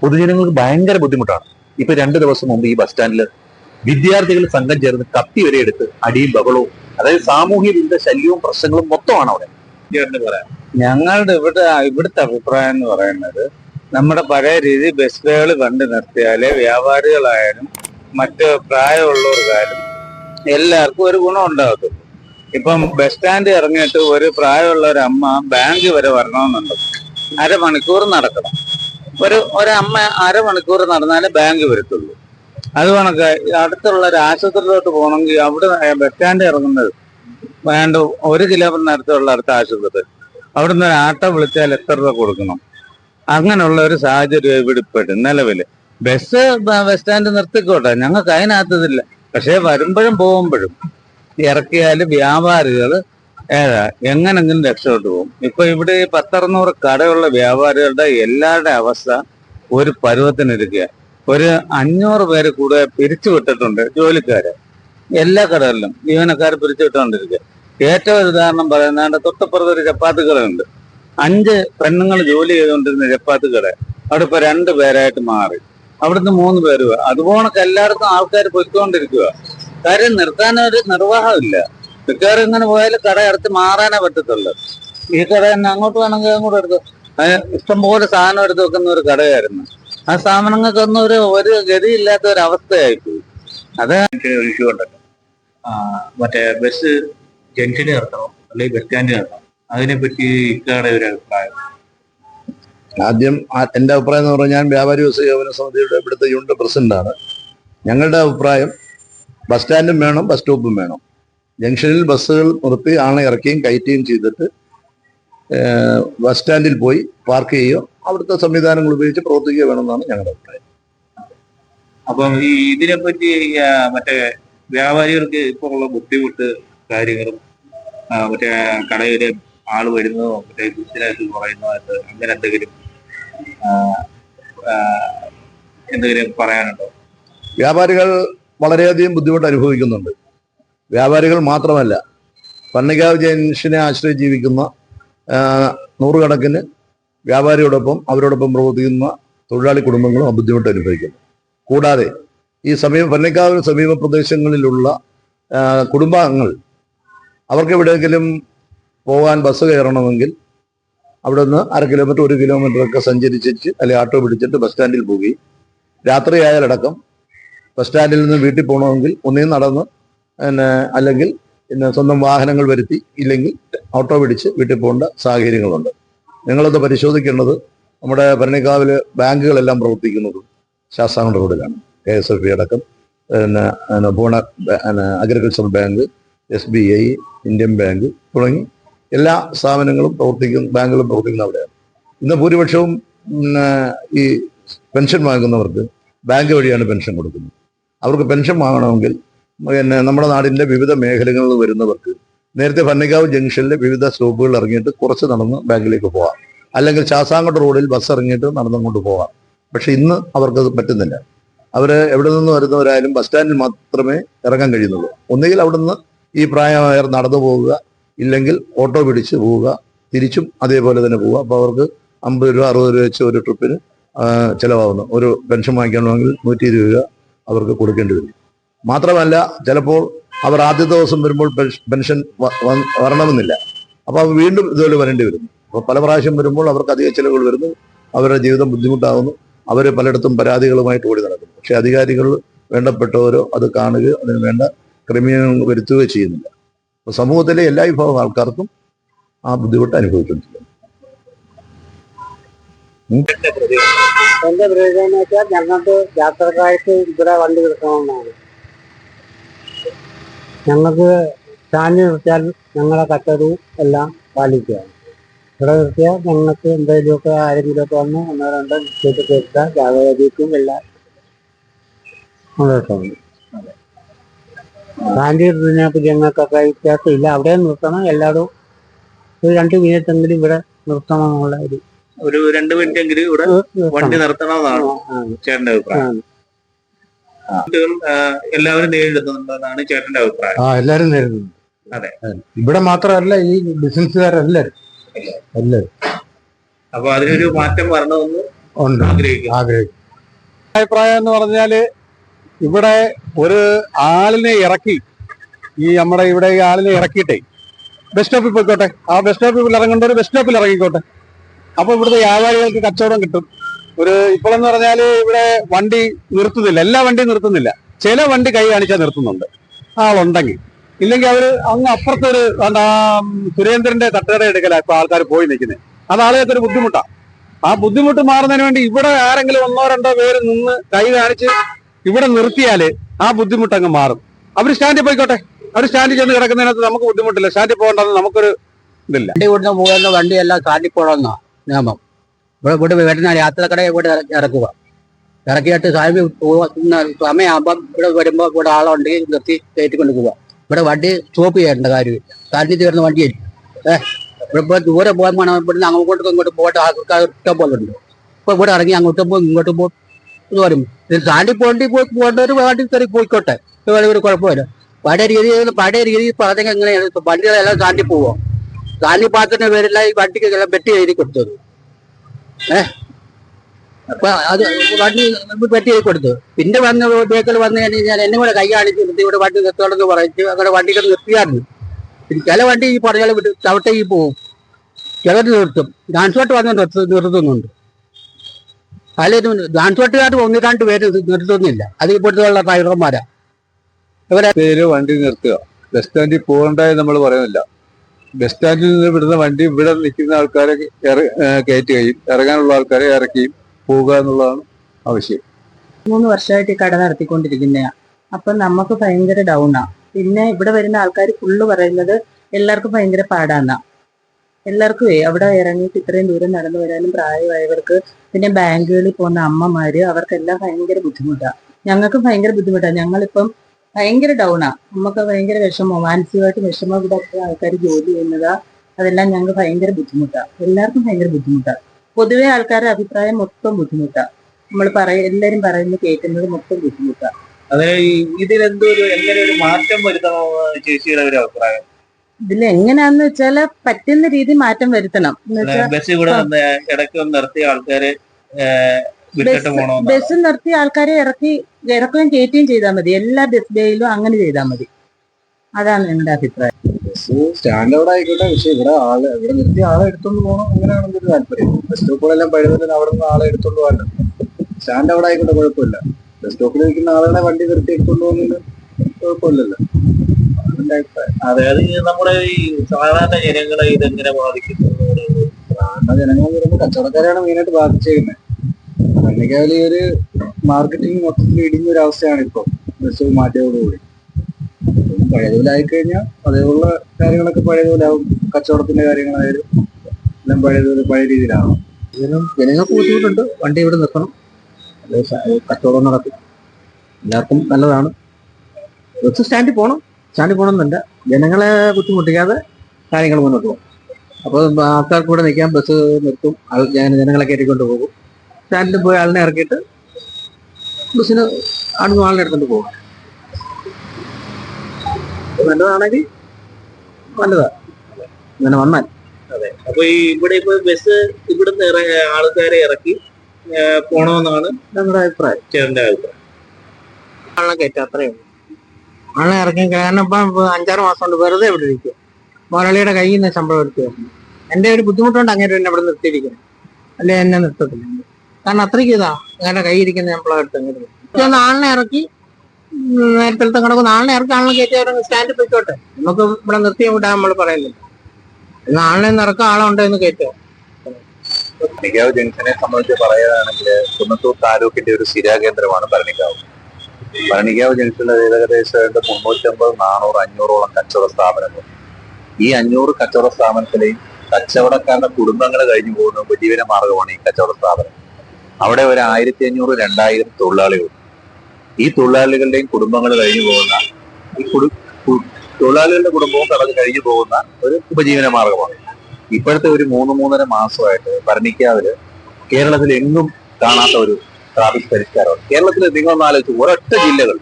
പൊതുജനങ്ങൾക്ക് ഭയങ്കര ബുദ്ധിമുട്ടാണ്. ഇപ്പൊ രണ്ടു ദിവസം മുമ്പ് ഈ ബസ് സ്റ്റാൻഡിൽ വിദ്യാർത്ഥികൾ സംഘം ചേർന്ന് കത്തി വരെ എടുത്ത് അടിയും ബഹളവും അതായത് സാമൂഹ്യ വിരുദ്ധ ശല്യവും പ്രശ്നങ്ങളും മൊത്തമാണ് അവിടെ. ഞങ്ങളുടെ ഇവിടെ ഇവിടുത്തെ അഭിപ്രായം എന്ന് പറയുന്നത് നമ്മുടെ പഴയ രീതി ബസ് വേകൾ കണ്ടു നിർത്തിയാലേ വ്യാപാരികളായാലും മറ്റ് പ്രായമുള്ളവർക്കായാലും എല്ലാവർക്കും ഒരു ഗുണം ഉണ്ടാകത്തുള്ളൂ. ഇപ്പം ബസ് സ്റ്റാൻഡ് ഇറങ്ങിയിട്ട് ഒരു പ്രായമുള്ള ഒരു അമ്മ ബാങ്ക് വരെ വരണമെന്നുണ്ട്. അരമണിക്കൂർ നടക്കണം. ഒരു ഒരമ്മ അരമണിക്കൂർ നടന്നാലേ ബാങ്ക് വരത്തുള്ളൂ. അത് കണക്ക് അടുത്തുള്ള ഒരു ആശുപത്രിയിലോട്ട് പോകണമെങ്കിൽ അവിടെ ബസ് ഇറങ്ങുന്നത് വേണ്ട ഒരു കിലോമീറ്റർ അടുത്തുള്ള അടുത്ത ആശുപത്രി. അവിടുന്ന് ഒരു ആട്ടോ വിളിച്ചാൽ എത്ര രൂപ കൊടുക്കണം? അങ്ങനെയുള്ള ഒരു സാഹചര്യം ഇവിടെ ഇപ്പോഴും നിലവിൽ ബസ് ബസ് സ്റ്റാൻഡ് നിർത്തിക്കോട്ടെ. ഞങ്ങൾക്ക് അതിനകത്തതില്ല പക്ഷേ വരുമ്പോഴും പോകുമ്പോഴും ഇറക്കിയാൽ വ്യാപാരികൾ ഏതാ എങ്ങനെങ്കിലും രക്ഷപ്പെട്ടു പോകും. ഇപ്പൊ ഇവിടെ ഈ പത്തറുന്നൂറ് കടയുള്ള വ്യാപാരികളുടെ എല്ലാവരുടെ അവസ്ഥ ഒരു പരുവത്തിനിരിക്കുക ഒരു അഞ്ഞൂറ് പേര് കൂടെ പിരിച്ചു വിട്ടിട്ടുണ്ട് ജോലിക്കാരെ. എല്ലാ കടകളിലും ജീവനക്കാർ പിരിച്ചു വിട്ടുകൊണ്ടിരിക്കുക. ഏറ്റവും ഉദാഹരണം പറയുന്നത് തൊട്ടപ്പുറത്ത് ഒരു ചപ്പാത്തി കടയുണ്ട്. അഞ്ച് പെണ്ണുങ്ങൾ ജോലി ചെയ്തുകൊണ്ടിരുന്ന ചപ്പാത്തി കട. അവിടെ ഇപ്പൊ രണ്ട് പേരായിട്ട് മാറി. അവിടുന്ന് മൂന്ന് പേര് അതുപോണക്ക് എല്ലായിടത്തും ആൾക്കാർ പൊയ്ക്കൊണ്ടിരിക്കുക കാര്യം നിർത്താനൊരു നിർവാഹമില്ല. മിക്കവാറും ഇങ്ങനെ പോയാൽ കട അടുത്ത് മാറാനേ പറ്റത്തുള്ളൂ. ഈ കട തന്നെ അങ്ങോട്ട് വേണമെങ്കിൽ അങ്ങോട്ട് എടുത്തു അത് ഇഷ്ടംപോലെ സാധനം എടുത്ത് വെക്കുന്ന ഒരു കടയായിരുന്നു. ആ സാധനങ്ങൾക്കൊന്നും ഒരു ഒരു ഗതിയില്ലാത്ത ഒരു അവസ്ഥയായിപ്പോയി. അത് ഒരു ഇഷ്യൂ ഉണ്ടല്ലോ ആ, മറ്റേ ബസ് ജംഗ്ഷനിൽ നിർത്തണം അല്ലെങ്കിൽ ബസ് സ്റ്റാൻഡിൽ നിർത്തണം അതിനെപ്പറ്റി ഇക്കാടെ ഒരു അഭിപ്രായം. ആദ്യം എന്റെ അഭിപ്രായം എന്ന് പറഞ്ഞാൽ ഞാൻ വ്യാപാരി വ്യവസായ സേവന സമിതിയുടെ ഇവിടുത്തെ യൂണിറ്റ് പ്രസിഡന്റാണ് ഞങ്ങളുടെ അഭിപ്രായം ബസ് സ്റ്റാൻഡും വേണം ബസ് സ്റ്റോപ്പും വേണം. ജംഗ്ഷനിൽ ബസ്സുകൾ നിർത്തി ആളെ ഇറക്കുകയും കയറ്റുകയും ചെയ്തിട്ട് ബസ് സ്റ്റാൻഡിൽ പോയി പാർക്ക് ചെയ്യുകയോ അവിടുത്തെ സംവിധാനങ്ങൾ ഉപയോഗിച്ച് പ്രവർത്തിക്കുക വേണമെന്നാണ് ഞങ്ങളുടെ അഭിപ്രായം. അപ്പം ഈ ഇതിനെപ്പറ്റി മറ്റേ വ്യാപാരികൾക്ക് ഇപ്പോൾ ഉള്ള ബുദ്ധിമുട്ട് കാര്യങ്ങളും മറ്റേ കടയിൽ ആൾ വരുന്നതോ മറ്റേ ബിസിനസ് കുറയുന്നതായിട്ട് അങ്ങനെ എന്തെങ്കിലും എന്തെങ്കിലും പറയാനുണ്ടോ? വ്യാപാരികൾ വളരെയധികം ബുദ്ധിമുട്ട് അനുഭവിക്കുന്നുണ്ട്. വ്യാപാരികൾ മാത്രമല്ല പന്നിക്കാവ് ജംഗ്ഷനെ ആശ്രയിച്ച് ജീവിക്കുന്ന നൂറുകണക്കിന് വ്യാപാരിയോടൊപ്പം അവരോടൊപ്പം പ്രവർത്തിക്കുന്ന തൊഴിലാളി കുടുംബങ്ങളും ആ ബുദ്ധിമുട്ട് അനുഭവിക്കുന്നു. കൂടാതെ ഈ സമീപ പന്നിക്കാവ് സമീപ പ്രദേശങ്ങളിലുള്ള കുടുംബാംഗങ്ങൾ അവർക്ക് എവിടെയെങ്കിലും പോകാൻ ബസ് കയറണമെങ്കിൽ അവിടെ നിന്ന് അര കിലോമീറ്റർ ഒരു കിലോമീറ്റർ ഒക്കെ സഞ്ചരിച്ചിട്ട് അല്ലെങ്കിൽ ഓട്ടോ പിടിച്ചിട്ട് ബസ് സ്റ്റാൻഡിൽ പോവുകയും രാത്രിയായാലടക്കം ബസ് സ്റ്റാൻഡിൽ നിന്ന് വീട്ടിൽ പോകണമെങ്കിൽ ഒന്നേ നടന്ന് പിന്നെ അല്ലെങ്കിൽ പിന്നെ സ്വന്തം വാഹനങ്ങൾ വരുത്തി ഇല്ലെങ്കിൽ ഓട്ടോ പിടിച്ച് വീട്ടിൽ പോകേണ്ട സാഹചര്യങ്ങളുണ്ട്. നിങ്ങളത് പരിശോധിക്കേണ്ടത് നമ്മുടെ ഭരണിക്കാവിൽ ബാങ്കുകളെല്ലാം പ്രവർത്തിക്കുന്നത് ശാസ്താംകോട്ട റോഡിലാണ്. കെ എസ് എഫ് ബി അടക്കം പിന്നെ ഭൂണ agriculture bank S B I Indian bank തുടങ്ങി എല്ലാ സ്ഥാപനങ്ങളും പ്രവർത്തിക്കുന്ന ബാങ്കുകളും പ്രവർത്തിക്കുന്ന അവിടെയാണ്. ഇന്ന് ഭൂരിപക്ഷവും ഈ പെൻഷൻ വാങ്ങുന്നവർക്ക് ബാങ്ക് വഴിയാണ് പെൻഷൻ കൊടുക്കുന്നത്. അവർക്ക് പെൻഷൻ വാങ്ങണമെങ്കിൽ പിന്നെ നമ്മുടെ നാടിന്റെ വിവിധ മേഖലകളിൽ വരുന്നവർക്ക് നേരത്തെ ഭന്നിക്കാവ് ജംഗ്ഷനിലെ വിവിധ സ്റ്റോപ്പുകൾ ഇറങ്ങിയിട്ട് കുറച്ച് നടന്ന് ബാങ്കിലേക്ക് പോവാം. അല്ലെങ്കിൽ ശാസ്താംകോട്ട റോഡിൽ ബസ് ഇറങ്ങിയിട്ട് നടന്നുകൊണ്ട് പോവാം. പക്ഷെ ഇന്ന് അവർക്കത് പറ്റുന്നില്ല. അവർ എവിടെ നിന്ന് വരുന്നവരായാലും ബസ് സ്റ്റാൻഡിൽ മാത്രമേ ഇറങ്ങാൻ കഴിയുന്നുള്ളൂ. ഒന്നുകിൽ അവിടെ നിന്ന് ഈ പ്രായമായവർ നടന്നു പോവുക ഇല്ലെങ്കിൽ ഓട്ടോ പിടിച്ച് പോവുക തിരിച്ചും അതേപോലെ തന്നെ പോവുക. അപ്പോൾ അവർക്ക് അമ്പത് രൂപ അറുപത് രൂപ വെച്ച് ഒരു ട്രിപ്പിന് ചിലവാകുന്നു. ഒരു പെൻഷൻ വാങ്ങിക്കണമെങ്കിൽ നൂറ്റി ഇരുപത് രൂപ അവർക്ക് കൊടുക്കേണ്ടി വരും. മാത്രമല്ല ചിലപ്പോൾ അവർ ആദ്യ ദിവസം വരുമ്പോൾ പെൻഷൻ വരണമെന്നില്ല. അപ്പൊ അവർ വീണ്ടും ഇതുപോലെ വരേണ്ടി വരുന്നു അപ്പൊ പല പ്രാവശ്യം വരുമ്പോൾ അവർക്ക് അധിക ചിലവുകൾ വരുന്നു അവരുടെ ജീവിതം ബുദ്ധിമുട്ടാകുന്നു അവർ പലയിടത്തും പരാതികളുമായിട്ട് ഓടി നടക്കുന്നു. പക്ഷെ അധികാരികൾ വേണ്ടപ്പെട്ടവരോ അത് കാണുകയോ അതിന് വേണ്ട ക്രമീകരണങ്ങൾ വരുത്തുകയോ ചെയ്യുന്നില്ല. അപ്പൊ സമൂഹത്തിലെ എല്ലാ വിഭാഗം ആൾക്കാർക്കും ആ ബുദ്ധിമുട്ട് അനുഭവിക്കുന്നുണ്ട് എന്റെ പ്രയോജനം വെച്ചാൽ ഞങ്ങൾക്ക് യാത്രക്കാർക്ക് ഇവിടെ വണ്ടി കിട്ടണമെന്നാണ് ഞങ്ങൾക്ക് സ്റ്റാൻഡ് നിർത്തിയാൽ ഞങ്ങളെ കച്ചവടി എല്ലാം പാലിക്കുകയാണ് ഇവിടെ നിർത്തിയാൽ ഞങ്ങൾക്ക് എന്തെങ്കിലുമൊക്കെ ആരെങ്കിലുമൊക്കെ വന്ന് ഒന്നോ രണ്ടോ നിശ്ചയിച്ച് കേൾക്കാം ജാഗ്രതയ്ക്കും എല്ലാം സന്തോഷമുണ്ട് സ്റ്റാൻഡ് ഞങ്ങൾക്കൊക്കെ ഞങ്ങൾക്കൊക്കെ വ്യത്യാസമില്ല അവിടെ നിർത്തണം. എല്ലാവരും ഒരു രണ്ട് മിനിറ്റ് മിനിറ്റെങ്കിലും ഇവിടെ നിർത്തണം എന്നുള്ള ഒരു ഒരു രണ്ട് മിനിറ്റ് എങ്കിലും ഇവിടെ വണ്ടി നിർത്തണമെന്നാണ് ചേട്ടന്റെ അഭിപ്രായം. എല്ലാവരും നേരിടുന്നുണ്ടെന്നാണ് ചേട്ടന്റെ അഭിപ്രായം. ആ എല്ലാരും നേരിടുന്നു അതെ. ഇവിടെ മാത്രമല്ല ഈ ബിസിനസ്സുകാരെല്ലാരും എല്ലാരും അപ്പൊ അതിനൊരു മാറ്റം വരണമെന്ന് ഉണ്ട്. ആഗ്രഹിക്കും അഭിപ്രായം എന്ന് പറഞ്ഞാൽ ഇവിടെ ഒരു ആളിനെ ഇറക്കി ഈ നമ്മുടെ ഇവിടെ ഈ ആളിനെ ഇറക്കിയിട്ടേ ബസ് സ്റ്റോപ്പിൽ പോയിക്കോട്ടെ ആ ബസ് സ്റ്റോപ്പിൽ ഇറങ്ങേണ്ട ഒരു ബസ് സ്റ്റോപ്പിൽ ഇറങ്ങിക്കോട്ടെ. അപ്പൊ ഇവിടുത്തെ വ്യാപാരികൾക്ക് കച്ചവടം കിട്ടും. ഒരു ഇപ്പോഴെന്ന് പറഞ്ഞാൽ ഇവിടെ വണ്ടി നിർത്തുന്നില്ല. എല്ലാ വണ്ടിയും നിർത്തുന്നില്ല. ചില വണ്ടി കൈ കാണിച്ചാൽ നിർത്തുന്നുണ്ട്. ആളുണ്ടെങ്കിൽ. ഇല്ലെങ്കിൽ അവർ അങ്ങ് അപ്പുറത്തൊരു സുരേന്ദ്രന്റെ തട്ടുകട എടുക്കല ഇപ്പൊ ആൾക്കാർ പോയി നിൽക്കുന്നത് അത് ആളുകൾക്ക് ഒരു ബുദ്ധിമുട്ടാണ് ആ ബുദ്ധിമുട്ട് മാറുന്നതിന് വേണ്ടി ഇവിടെ ആരെങ്കിലും ഒന്നോ രണ്ടോ പേര് നിന്ന് കൈ കാണിച്ച് ഇവിടെ നിർത്തിയാൽ ആ ബുദ്ധിമുട്ട് അങ്ങ് മാറും. അവർ സ്റ്റാൻഡിൽ പോയിക്കോട്ടെ. അവർ സ്റ്റാൻഡിൽ ചെന്ന് കിടക്കുന്നതിനകത്ത് നമുക്ക് ബുദ്ധിമുട്ടില്ല. സ്റ്റാൻഡിൽ പോകേണ്ടത് നമുക്കൊരു ഇതില്ല. വണ്ടി ഇവിടുന്ന് പോകുന്ന വണ്ടിയെല്ലാം സ്റ്റാൻഡിൽ പോകണമെന്നാ നിയമം. ഇവിടെ ഇവിടെ വരുന്ന യാത്രക്കടയെ ഇവിടെ ഇറക്കുക. ഇറക്കിയിട്ട് സാഹിബ് പോകുന്ന സമയമാകുമ്പം ഇവിടെ വരുമ്പോൾ ഇവിടെ ആളുണ്ടെങ്കിൽ നിർത്തി കയറ്റിക്കൊണ്ട് പോവുക ഇവിടെ വണ്ടി സ്റ്റോപ്പ് ചെയ്യേണ്ട കാര്യമില്ല കാരണം തീർന്ന വണ്ടിയായിരിക്കും. ഏഹ് ഇവിടെ ഇപ്പോൾ ദൂരെ പോകാൻ വേണം ഇവിടുന്ന് അങ്ങോട്ടും ഇങ്ങോട്ടും പോയിട്ട് ആൾക്കാർ ഇഷ്ടം പോലെ ഉണ്ട്. ഇപ്പൊ ഇവിടെ ഇറങ്ങി അങ്ങോട്ടും പോകും ഇങ്ങോട്ടും പോകും ഇത് വരും താണ്ടി പോണ്ടി പോയി പോകേണ്ടവർ വണ്ടി കയറി പോയിക്കോട്ടെ. വേറെ ഒരു കുഴപ്പമില്ല. പഴയ രീതിയിൽ പഴയ രീതിയിൽ പറഞ്ഞെങ്കിൽ എങ്ങനെയാണ്? വണ്ടികളെല്ലാം താണ്ടി പോവോ? താണ്ടി പാത്രത്തിന് പേരില്ല ഈ വണ്ടിക്ക് എല്ലാം വെട്ടി എഴുതി കൊടുത്തത്. ഏഹ് അപ്പൊ അത് വണ്ടി വെട്ടി കൊടുത്തു. പിന്നെ വന്ന് വെഹിക്കിൾ വന്നു കഴിഞ്ഞാൽ എന്നെ കൂടെ കൈ കാണിച്ച് നിർത്തി ഇവിടെ വണ്ടി നിർത്തണമെന്ന് പറഞ്ഞു അങ്ങനെ കൊണ്ട് നിർത്തിയായിരുന്നു. ചില വണ്ടി ഈ പറഞ്ഞാൽ വിട്ട് ചവിട്ടയിൽ പോവും. ചിലർ നിർത്തും. ഡാൻസോട്ട് വന്ന് നിർത്ത നിർത്തുന്നുണ്ട്. പലരും ഡാൻസോട്ടുകാർ ഒന്ന് പേര് നിർത്തുന്നില്ല. അത് ഇപ്പോഴത്തെ ഡ്രൈവർമാരാ പേര് വണ്ടി നിർത്തുക. ബസ് സ്റ്റാൻഡിൽ പോകണ്ടായി നമ്മൾ പറയുന്നില്ല. ബസ് സ്റ്റാൻഡിൽ നിന്ന് വിടുന്ന വണ്ടി ഇവിടെ നിൽക്കുന്ന ആൾക്കാരെ കയറ്റുകയും ഇറങ്ങാനുള്ള ആൾക്കാരെ ഇറക്കിയും പോവുക എന്നുള്ളതാണ് ആവശ്യം. മൂന്ന് വർഷമായിട്ട് കട നടത്തിക്കൊണ്ടിരിക്കുന്നതാ അപ്പൊ നമുക്ക് ഭയങ്കര ഡൗണാ പിന്നെ ഇവിടെ വരുന്ന ആൾക്കാർ ഫുള്ള് പറയുന്നത് എല്ലാവർക്കും ഭയങ്കര പാടാന്നാ. എല്ലാവർക്കും അവിടെ ഇറങ്ങിയിട്ട് ഇത്രയും ദൂരം നടന്നു വരാനും പ്രായമായവർക്ക് പിന്നെ ബാങ്കുകളിൽ പോകുന്ന അമ്മമാര് അവർക്കെല്ലാം ഭയങ്കര ബുദ്ധിമുട്ടാണ് ഞങ്ങൾക്കും ഭയങ്കര ബുദ്ധിമുട്ടാണ് ഞങ്ങളിപ്പം ഭയങ്കര ഡൗണാ നമുക്ക് ഭയങ്കര വിഷമം. മാനസികമായിട്ട് വിഷമം ഇവിടെ ആൾക്കാർ ജോലി ചെയ്യുന്നതാ. അതെല്ലാം ഞങ്ങൾക്ക് ഭയങ്കര ബുദ്ധിമുട്ടാ. എല്ലാവർക്കും ഭയങ്കര ബുദ്ധിമുട്ടാ. പൊതുവെ ആൾക്കാരുടെ അഭിപ്രായം മൊത്തം ബുദ്ധിമുട്ടാ. നമ്മൾ പറയ എല്ലാരും പറയുന്നത് കേൾക്കുന്നത് മൊത്തം ബുദ്ധിമുട്ടാ. അതിന് ഈ- ഇതിലെന്തോ ഒരു എങ്ങനെ ഒരു മാറ്റം വരുത്തണോ ചേച്ചിയുടെ ഒരു അഭിപ്രായം? ഇതിൽ എങ്ങനെയാന്ന് വെച്ചാൽ പറ്റുന്ന രീതി മാറ്റം വരുത്തണം. എന്ന് വെച്ചാൽ ബസ് ഇവിടെ വന്ന് ഇടയ്ക്ക് നിർത്തിയ ആൾക്കാര് ബസ് നിർത്തി ആൾക്കാരെ ഇറക്കി ഇറക്കുകയും കയറ്റുകയും ചെയ്താൽ മതി. എല്ലാ ബസ് ഡേയിലും അങ്ങനെ ചെയ്താൽ മതി. അതാണ് എന്റെ അഭിപ്രായം. സ്റ്റാൻഡ് അവിടെ ആയിക്കോട്ടെ. പക്ഷെ ഇവിടെ ആൾ ഇവിടെ നിർത്തി ആളെ എടുത്തോണ്ട് പോകണം അങ്ങനെയാണ് ഒരു താല്പര്യം. ബസ് സ്റ്റോപ്പുകളെല്ലാം പഴുതതിന് അവിടെ നിന്ന് ആളെ എടുത്തോണ്ട് പോകാൻ സ്റ്റാൻഡ് അവിടെ ആയിക്കോട്ടെ കുഴപ്പമില്ല. ബസ് സ്റ്റോപ്പിൽ നിൽക്കുന്ന ആളുകളെ വണ്ടി നിർത്തി എടുത്തോണ്ട് പോകുന്നതിന് കുഴപ്പമില്ലല്ലോ. അതായത് നമ്മുടെ ഈ സാധാരണ ജനങ്ങളെ ഇതെങ്ങനെ ബാധിക്കുന്നു? സാധാരണ ജനങ്ങൾ പറയുമ്പോൾ കച്ചവടക്കാരെയാണ് മെയിനായിട്ട് ബാധിച്ചേക്കുന്നത് കണ്ണിക്കാവിലെ ഒരു മാർക്കറ്റിംഗ് മൊത്തത്തിൽ ഇടിഞ്ഞ ഒരു അവസ്ഥയാണ് ഇപ്പോൾ ബസ് മാറ്റിയതോടുകൂടി അപ്പം പഴയതുപോലെ ആയിക്കഴിഞ്ഞാൽ അതേപോലുള്ള കാര്യങ്ങളൊക്കെ പഴയതുപോലെ ആവും. കച്ചവടത്തിന്റെ കാര്യങ്ങളായാലും എല്ലാം പഴയതുപോലെ പഴയ രീതിയിലാവും. ജനങ്ങൾക്ക് ബുദ്ധിമുട്ടുണ്ട്. വണ്ടി ഇവിടെ നിർത്തണം. കച്ചവടം നടക്കും എല്ലാവർക്കും നല്ലതാണ്. ബസ് സ്റ്റാൻഡിൽ പോകണം സ്റ്റാൻഡിൽ പോകണമെന്നല്ല. ജനങ്ങളെ ബുദ്ധിമുട്ടിക്കാതെ കാര്യങ്ങൾ മുന്നോട്ട് പോകും അപ്പോൾ ആൾക്കാർക്ക് ഇവിടെ നിൽക്കാൻ ബസ് നിർത്തും. ജനങ്ങളെ കയറ്റിക്കൊണ്ട് പോകും. സ്റ്റാൻഡിൽ പോയി ആളിനെ ഇറക്കിയിട്ട് ബസ്സിന് ആണ് ആളിനെ എടുത്തുകൊണ്ട് പോകും നല്ലതാണെങ്കിൽ നല്ലതാ. ഇങ്ങനെ വന്നാൽ. അതെ. അപ്പൊ ഈ ഇവിടെ ഇപ്പൊ ബസ് ഇവിടുന്ന് ആൾക്കാരെ ഇറക്കി പോണമെന്നാണ് ഞങ്ങളുടെ അഭിപ്രായം. ചേട്ടന്റെ അഭിപ്രായം. ആളെ കയറ്റം അത്രേ ഉള്ളൂ. ആളെ ഇറക്കി കാരണം ഇപ്പം ഇപ്പൊ അഞ്ചാറ് മാസം കൊണ്ട് വെറുതെ ഇവിടെ ഇരിക്കുക മലയാളിയുടെ കയ്യിൽ നിന്ന് ശമ്പളം എടുത്തു എന്റെ ഒരു ബുദ്ധിമുട്ടുണ്ട് അങ്ങനെ തന്നെ ഇവിടെ നിർത്തിയിരിക്കുന്നത് അല്ലെ എന്നെ നിർത്തത്തില്ല. കാരണം അത്രയ്ക്ക് ഇതാ ഞങ്ങളുടെ കൈ ഇരിക്കുന്ന ശമ്പളം എടുത്ത്. ആളിനെ ഇറക്കി നേരത്തെ കിടക്കുന്ന ആളിനെ ഇറക്കി ആളിനെ കയറ്റി അവരെ സ്റ്റാൻഡിൽ പോയിക്കോട്ടെ. നമുക്ക് ഇവിടെ നിർത്തി വിടാൻ നമ്മൾ പറയുന്നില്ല എന്നാൽ ആളിനെ ഒന്ന് ഇറക്കാം ആളുണ്ടോ എന്ന് കയറ്റോ ഭരണിക്കാവ് ജംഗ്ഷനെ സംബന്ധിച്ച് പറയുകയാണെങ്കിൽ കുന്നത്തൂർ താലൂക്കിന്റെ ഒരു സ്ഥിരാകേന്ദ്രമാണ് ഭരണിക്കാവ്. ഭരണിക്കാവ് ജംഗ്ഷനിൽ ഏകദേശം മുന്നൂറ്റമ്പത് നാനൂറ് അഞ്ഞൂറോളം കച്ചവട സ്ഥാപനങ്ങൾ. ഈ അഞ്ഞൂറ് കച്ചവട സ്ഥാപനത്തിലെയും കച്ചവടക്കാരുടെ കുടുംബങ്ങൾ കഴിഞ്ഞു പോകുന്ന ഉപജീവന മാർഗമാണ് ഈ കച്ചവട സ്ഥാപനം. അവിടെ ഒരു ആയിരത്തി അഞ്ഞൂറ് രണ്ടായിരം തൊഴിലാളികളുണ്ട് ഈ തൊഴിലാളികളുടെയും കുടുംബങ്ങൾ കഴിഞ്ഞു പോകുന്ന ഈ കുടു തൊഴിലാളികളുടെ കുടുംബവും കടന്ന് കഴിഞ്ഞു പോകുന്ന ഒരു ഉപജീവന മാർഗമാണ്. ഇപ്പോഴത്തെ ഒരു മൂന്ന് മൂന്നര മാസമായിട്ട് ഭരണിക്കാവിൽ കേരളത്തിൽ എങ്ങും കാണാത്ത ഒരു ട്രാഫിക് പരിഷ്കാരമാണ്. കേരളത്തിൽ നിങ്ങൾ ആലോചിച്ച് ഒരൊറ്റ ജില്ലകൾ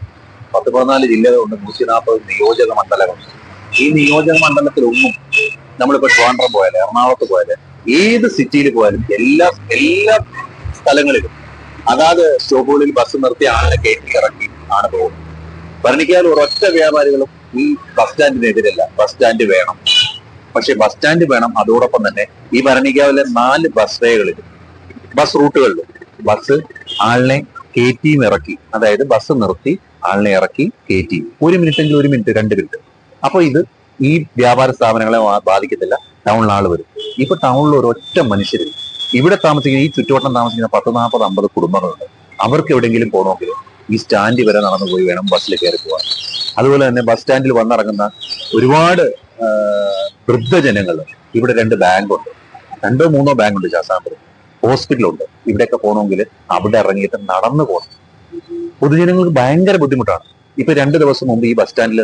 പത്ത് പതിനാല് ജില്ലകളുണ്ട്. നൂറ്റി നാൽപ്പത് നിയോജക മണ്ഡലങ്ങളുണ്ട് ഈ നിയോജക മണ്ഡലത്തിലൊന്നും നമ്മളിപ്പോ ട്രിവാൻഡ്രം പോയാലും എറണാകുളത്ത് പോയാലും ഏത് സിറ്റിയിൽ പോയാലും എല്ലാ എല്ലാ സ്ഥലങ്ങളിലും. അതാത് സ്റ്റോപ്പുകളിൽ ബസ് നിർത്തി ആളെ കയറ്റി ഇറക്കി ആണ് പോകുന്നത്. ഭരണിക്കാൽ ഒരൊറ്റ വ്യാപാരികളും ഈ ബസ് സ്റ്റാൻഡിനെതിരല്ല. ബസ് സ്റ്റാൻഡ് വേണം. പക്ഷെ ബസ് സ്റ്റാൻഡ് വേണം. അതോടൊപ്പം തന്നെ ഈ ഭരണിക്കാവിലെ നാല് ബസ് വേകളിൽ ബസ് റൂട്ടുകളിലും ബസ് ആളിനെ കയറ്റിയും ഇറക്കി അതായത് ബസ് നിർത്തി ആളിനെ ഇറക്കി കയറ്റി ഒരു മിനിറ്റ് എങ്കിലും ഒരു മിനിറ്റ് രണ്ട് മിനിറ്റ്. അപ്പൊ ഇത് ഈ വ്യാപാര സ്ഥാപനങ്ങളെ ബാധിക്കത്തില്ല. ടൗണിൽ ആൾ വരും. ഇപ്പൊ ടൗണിൽ ഒരൊറ്റ മനുഷ്യര് ഇവിടെ താമസിക്കുന്ന ഈ ചുറ്റുവട്ടം താമസിക്കുന്ന പത്ത് നാൽപ്പത് അമ്പത് കുടുംബങ്ങളുണ്ട്. അവർക്ക് എവിടെയെങ്കിലും പോകണമെങ്കിൽ ഈ സ്റ്റാൻഡിൽ വരെ നടന്നു പോയി വേണം ബസ്സിൽ കയറി പോകാൻ. അതുപോലെ തന്നെ ബസ് സ്റ്റാൻഡിൽ വന്നിറങ്ങുന്ന ഒരുപാട് വൃദ്ധജനങ്ങൾ ഇവിടെ രണ്ട് ബാങ്കുണ്ട്. രണ്ടോ മൂന്നോ ബാങ്കുണ്ട് ചാസാമ്പുരം ഹോസ്പിറ്റലുണ്ട്. ഇവിടെയൊക്കെ പോകണമെങ്കിൽ അവിടെ ഇറങ്ങിയിട്ട് നടന്നു പോകണം. പൊതുജനങ്ങൾക്ക് ഭയങ്കര ബുദ്ധിമുട്ടാണ്. ഇപ്പൊ രണ്ട് ദിവസം മുമ്പ് ഈ ബസ് സ്റ്റാൻഡിൽ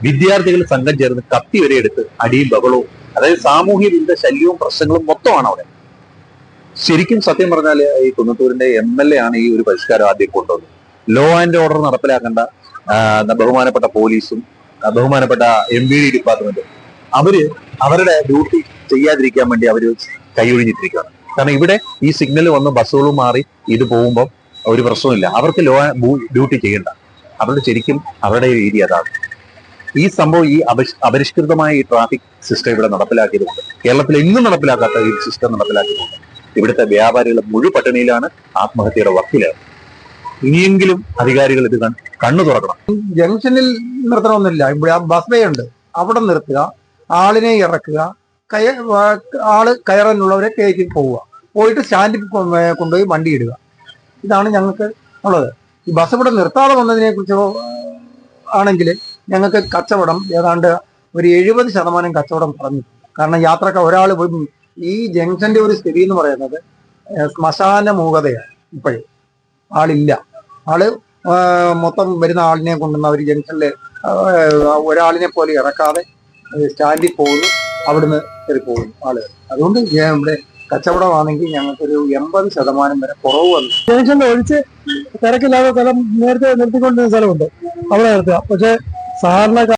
വിദ്യാർത്ഥികൾ സംഘം ചേർന്ന് കത്തി വരെ എടുത്ത് അടിയും ബഹളവും അതായത് സാമൂഹ്യ വിരുദ്ധ ശല്യവും പ്രശ്നങ്ങളും മൊത്തമാണ് അവിടെ. ശരിക്കും സത്യം പറഞ്ഞാൽ ഈ കുന്നത്തൂരിന്റെ എം എൽ എ ആണ് ഈ ഒരു പരിഷ്കാരം ആദ്യം കൊണ്ടുവന്നത്. ലോ ആൻഡ് ഓർഡർ നടപ്പിലാക്കേണ്ട ബഹുമാനപ്പെട്ട പോലീസും ബഹുമാനപ്പെട്ട എം ബി ഡി ഡിപ്പാർട്ട്മെന്റും അവർ അവരുടെ ഡ്യൂട്ടി ചെയ്യാതിരിക്കാൻ വേണ്ടി അവർ കൈയൊഴിഞ്ഞിട്ടിരിക്കുകയാണ്. കാരണം ഇവിടെ ഈ സിഗ്നൽ വന്ന് ബസ്സുകളും മാറി ഇത് പോകുമ്പോൾ ഒരു പ്രശ്നമില്ല അവർക്ക് ലോ ഡ്യൂട്ടി ചെയ്യണ്ട. അവരുടെ ശരിക്കും അവരുടെ ഏരിയ അതാണ്. ഈ സംഭവം ഈ അപരിഷ്കൃതമായ ഈ ട്രാഫിക് സിസ്റ്റം ഇവിടെ നടപ്പിലാക്കിയതുകൊണ്ട് കേരളത്തിൽ എങ്ങും നടപ്പിലാക്കാത്ത ഈ സിസ്റ്റം നടപ്പിലാക്കിയതുകൊണ്ട് ഇവിടുത്തെ വ്യാപാരികൾ മുഴുപട്ടിണിയിലാണ് ആത്മഹത്യയുടെ വക്കിലാണ് ഇനിയെങ്കിലും അധികാരികൾ ഇത് കണ്ണു തുറക്കണം. ജംഗ്ഷനിൽ നിർത്തണമെന്നില്ല ഇവിടെ ബസ് വേ ഉണ്ട് അവിടെ നിർത്തുക. ആളിനെ ഇറക്കുക. കയ ആൾ കയറാനുള്ളവരെ കയറ്റി പോവുക. പോയിട്ട് സ്റ്റാൻഡിൽ കൊണ്ടുപോയി വണ്ടി ഇടുക. ഇതാണ് ഞങ്ങൾക്ക് ഉള്ളത്. ഈ ബസ് ഇവിടെ നിർത്താതെ വന്നതിനെ കുറിച്ച് ആണെങ്കിൽ ഞങ്ങൾക്ക് കച്ചവടം ഏതാണ്ട് ഒരു എഴുപത് ശതമാനം കച്ചവടം പറഞ്ഞു കാരണം യാത്രക്കാർ ഒരാൾ ഈ ജംഗ്ഷന്റെ ഒരു സ്ഥിതി എന്ന് പറയുന്നത് ശ്മശാന മൂകതയാണ് ഇപ്പോഴും. ആളില്ല. ആൾ മൊത്തം വരുന്ന ആളിനെ കൊണ്ടുവന്ന ഒരു ജംഗ്ഷനിൽ ഒരാളിനെ പോലെ ഇറക്കാതെ സ്റ്റാൻഡിൽ പോകുന്നു. അവിടുന്ന് കയറി പോകുന്നു ആളുകൾ അതുകൊണ്ട് ഇവിടെ കച്ചവടമാണെങ്കിൽ ഞങ്ങൾക്കൊരു എൺപത് ശതമാനം വരെ കുറവ് വന്നു. ജംഗ്ഷനിൽ ഒഴിച്ച് തിരക്കില്ലാത്ത സ്ഥലം നേരത്തെ നിർത്തിക്കൊണ്ടിരുന്ന സ്ഥലമുണ്ട്. അവിടെ നിർത്തുക. പക്ഷെ സാധാരണ